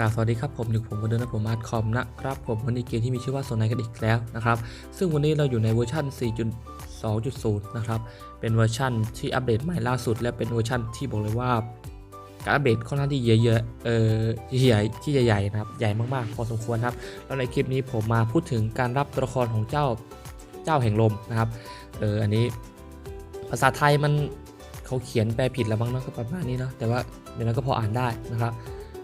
กราบสวัสดีครับผมอยู่ผมคนเดิมนะผมอาร์ตคอมนะครับผมวันนี้เกมที่มีชื่อว่าโซนไนกันอีกแล้วนะครับซึ่งวันนี้เราอยู่ในเวอร์ชัน4.2.0 นะครับเป็นเวอร์ชันที่อัปเดตใหม่ล่าสุด และเป็นเวอร์ชันที่บอกเลยว่าการอัปเดตค่อนข้างที่เยอะๆเออใหญ่ที่ใหญ่ๆนะครับใหญ่มากๆ พอสมควรครับแล้วในคลิปนี้ผมมาพูดถึงการรับตัวละครของเจ้าเจ้าแห่งลมนะครับเอออันนี้ภาษาไทยมันเขาเขียนแปลผิดแล้วบ้างเนาะก็ประมาณนี้เนาะแต่ว่าเดี๋ยวนั้นก็พออ่านได้นะครับ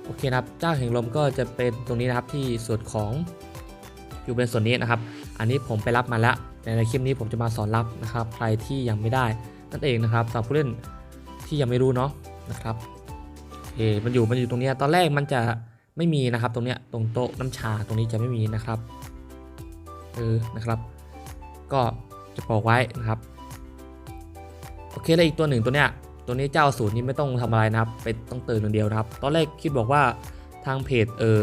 โอเคนะครับเจ้าแห่งลมก็จะเป็นตรงนี้นะครับที่ส่วนของอยู่เป็นส่วนนี้นะครับ อันนี้ผมไปรับมาแล้วในคลิปนี้ผมจะมาสอนรับนะครับ ใครที่ยังไม่ได้นั่นเองนะครับสำหรับผู้เล่นที่ยังไม่รู้เนาะนะครับโอเคมันอยู่มันอยู่ตรงนี้ตอนแรกมันจะไม่มีนะครับ ตรงเนี้ยตรงโต๊ะน้ำชาตรงนี้จะไม่มีนะครับเออนะครับ ก็จะบอกไว้นะครับโอเคแล้วอีกตัวหนึ่งตัวเนี้ย ตัวนี้เจ้าสูตรนี้ไม่ต้องทำอะไรนะครับไปต้องเติมอย่างเดียวนะครับ ตอนแรกคิดบอกว่าทางเพจเออ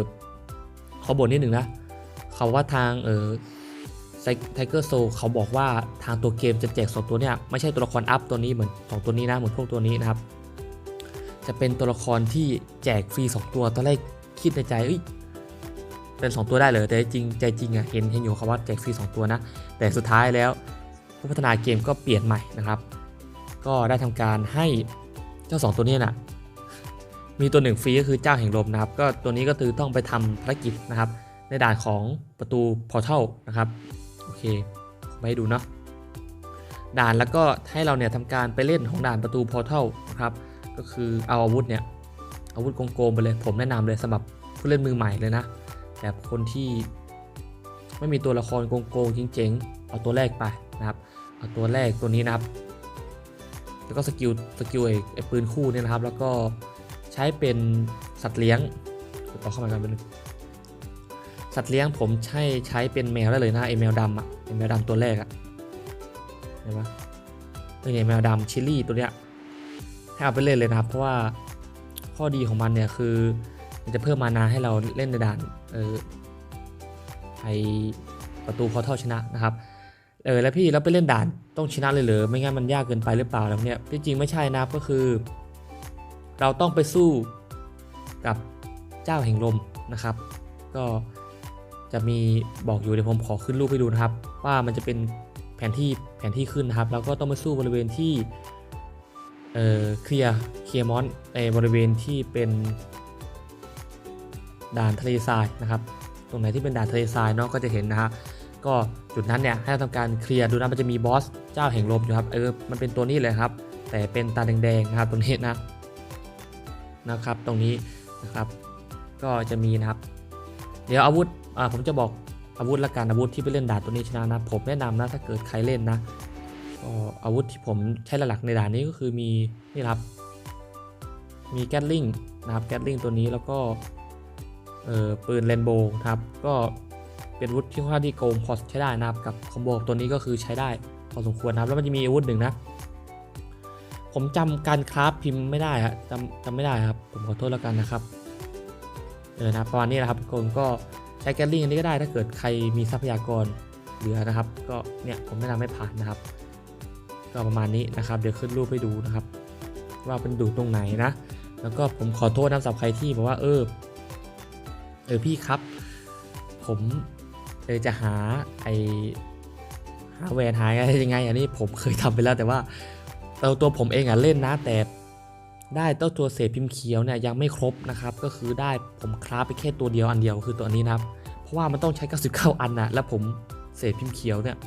เขาบ่นนิดหนึ่งนะเขาว่าทางเออไทเกอร์โซเขาบอกว่าทางตัวเกมจะแจกสองตัวเนี่ยไม่ใช่ตัวละครอัพตัวนี้เหมือนสองตัวนี้นะเหมือนพวกตัวนี้นะครับ จะเป็นตัวละครที่แจกฟรีสองตัวตอนแรกคิดในใจเอ้ยเป็นสองตัวได้เลยแต่จริงใจจริงอะเห็นเห็นอยู่คำว่าแจกฟรีสองตัวนะ แต่สุดท้ายแล้วผู้พัฒนาเกมก็เปลี่ยนใหม่นะครับ ก็ได้ทำการให้เจ้า 2 ตัวนี้นะมีตัวหนึ่งฟรีก็คือเจ้าแห่งลมนะครับ ก็ตัวนี้ก็คือต้องไปทำภารกิจนะครับ ในด่านของประตูพอร์ทัลนะครับโอเคไปให้ดูเนาะด่านแล้วก็ให้เราเนี่ยทำการไปเล่นของด่านประตูพอร์ทัลนะครับก็คือเอาอาวุธเนี่ยอาวุธโกงๆไปเลยผมแนะนำเลยสำหรับผู้เล่นมือใหม่เลยนะแบบคนที่ไม่มีตัวละครโกงๆเจ๋งๆเอาตัวแรกไปนะครับเอาตัวแรกตัวนี้นะครับ แล้วก็สกิลสกิลไอ้ไอ้ปืนคู่เนี่ยนะครับ แล้วก็ใช้เป็นสัตว์เลี้ยงเอาเข้ามากันเป็นสัตว์เลี้ยงผมใช้ใช้เป็นแมวได้เลยนะไอ้แมวดำอะไอ้แมวดำตัวแรกอะเห็นปะนี่ไแมวดำชิลลี่ตัวเนี้ยให้เอาไปเล่นเลยนะครับ เพราะว่าข้อดีของมันเนี่ยคือมันจะเพิ่มมานาให้เราเล่นในด่านเออไอประตูพอเท่าชนะนะครับ เออแล้วพี่แล้วไปเล่นด่านต้องชนะเลยเหรอไม่งั้นมันยากเกินไปหรือเปล่าแล้วเนี่ยที่จริงไม่ใช่นะก็คือ เราต้องไปสู้กับเจ้าแห่งลมนะครับ ก็จะมีบอกอยู่เดี๋ยวผมขอขึ้นรูปให้ดูนะครับ ว่ามันจะเป็นแผนที่แผนที่ขึ้นนะครับ แล้วก็ต้องไปสู้บริเวณที่เอ่อเคลียร์เคลียร์มอนในบริเวณที่เป็นด่านทะเลทรายนะครับ ตรงไหนที่เป็นด่านทะเลทรายเนาะก็จะเห็นนะฮะ ก็จุดนั้นเนี่ยให้เราทำการเคลียร์ดูนะมันจะมีบอสเจ้าแห่งลมอยู่ครับเออมันเป็นตัวนี้เลยครับ แต่เป็นตาแดงๆนะครับตรงนี้นะนะครับ ตรงนี้นะครับ ก็จะมีนะครับ เดี๋ยวอาวุธอ่าผมจะบอกอาวุธละกันอาวุธที่ไปเล่นด่านตัวนี้ชนะนะผมแนะนำนะถ้าเกิดใครเล่นนะก็อาวุธที่ผมใช้หลักในด่านนี้ก็คือมีนี่ครับ มีแกตลิงนะครับแกตลิงตัวนี้แล้วก็เออปืนเรนโบว์ครับก็ เป็นอาวุธที่ค่อนข้างที่โกงพอใช้ได้นะครับกับคอมโบตัวนี้ก็คือใช้ได้พอสมควรนะครับแล้วมันจะมีอาวุธหนึ่งนะ ผมจำการคราฟพิมพ์ไม่ได้ฮะจำจำไม่ได้ครับ ผมขอโทษแล้วกันนะครับเออนะประมาณนี้นะครับก็ใช้แกลลิงอันนี้ก็ได้ถ้าเกิดใครมีทรัพยากรเหลือนะครับ ก็เนี่ยผมแนะนำให้ผ่านนะครับ ก็ประมาณนี้นะครับ เดี๋ยวขึ้นรูปให้ดูนะครับ ว่าเป็นดูตรงไหนนะ แล้วก็ผมขอโทษนะสำหรับใครที่บอกว่าเออเออพี่ครับ ผม ออจะหาไอหาแหวนหาอะไรยังไง อันนี้ผมเคยทำไปแล้วแต่ว่าเราตัวผมเองอะเล่นนะแต่ได้เต้าตัวเศษพิมพ์เขียวเนี่ยยังไม่ครบนะครับ ก็คือได้ผมคราฟไปแค่ตัวเดียวอันเดียวคือตัวนี้นะครับ เพราะว่ามันต้องใช้ 99 อันนะแล้วผมเศษพิมพ์เขียวเนี่ย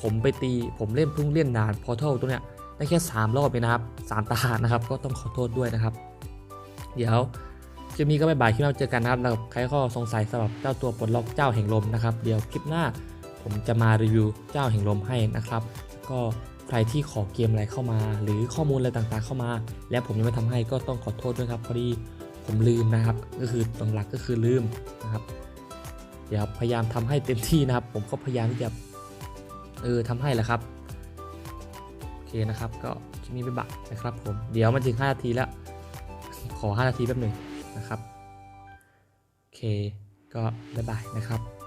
ผมไปตีผมเล่นพิ่งเล่นนานพอเท่าตัวเนี้ยได้แค่ 3 รอบเองนะครับ 3 ตานะครับ ก็ต้องขอโทษด้วยนะครับ เดี๋ยว คลิปนี้ก็บายบายคลิปหน้าเจอกันนะครับแล้วใครก็สงสัยสำหรับเจ้าตัวปลดล็อกเจ้าแห่งลมนะครับ เดี๋ยวคลิปหน้าผมจะมารีวิวเจ้าแห่งลมให้นะครับ ก็ใครที่ขอเกมอะไรเข้ามา หรือข้อมูลอะไรต่างๆเข้ามา และผมยังไม่ทำให้ก็ต้องขอโทษด้วยครับพอดีผมลืมนะครับ ก็คือตรงหลักก็คือลืมนะครับ เดี๋ยวพยายามทำให้เต็มที่นะครับ ผมก็พยายามที่จะเออทำให้แหละครับโอเคนะครับ ก็คลิปนี้ไปบักนะครับผมเดี๋ยวมันถึง5นาทีแล้วขอ 5 นาทีแป๊บหนึ่ง นะครับ โอเค ก็บ๊ายบายนะครับ